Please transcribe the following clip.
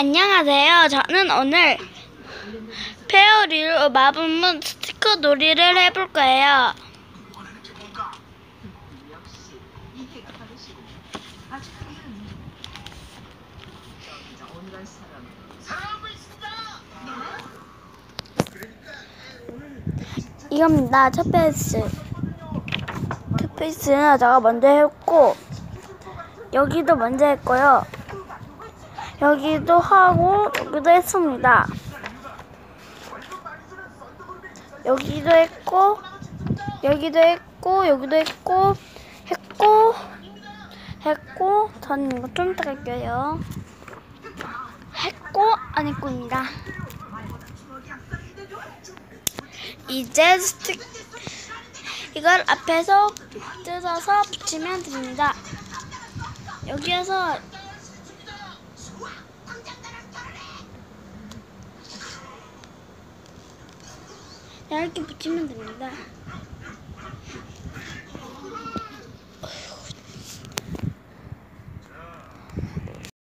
안녕하세요. 저는 오늘 페어리로 마법문 스티커 놀이를 해볼 거예요. 이겁니다. 첫 페이스. 첫 페이스는 제가 먼저 했고 여기도 먼저 했고요. 여기도 하고 여기도 했습니다. 여기도 했고 여기도 했고 여기도 했고 했고 했고 저는 이거 좀 이따 갈게요. 했고 안 했고입니다. 이제 스틱 이걸 앞에서 뜯어서 붙이면 됩니다. 여기에서 이렇게 붙이면 됩니다.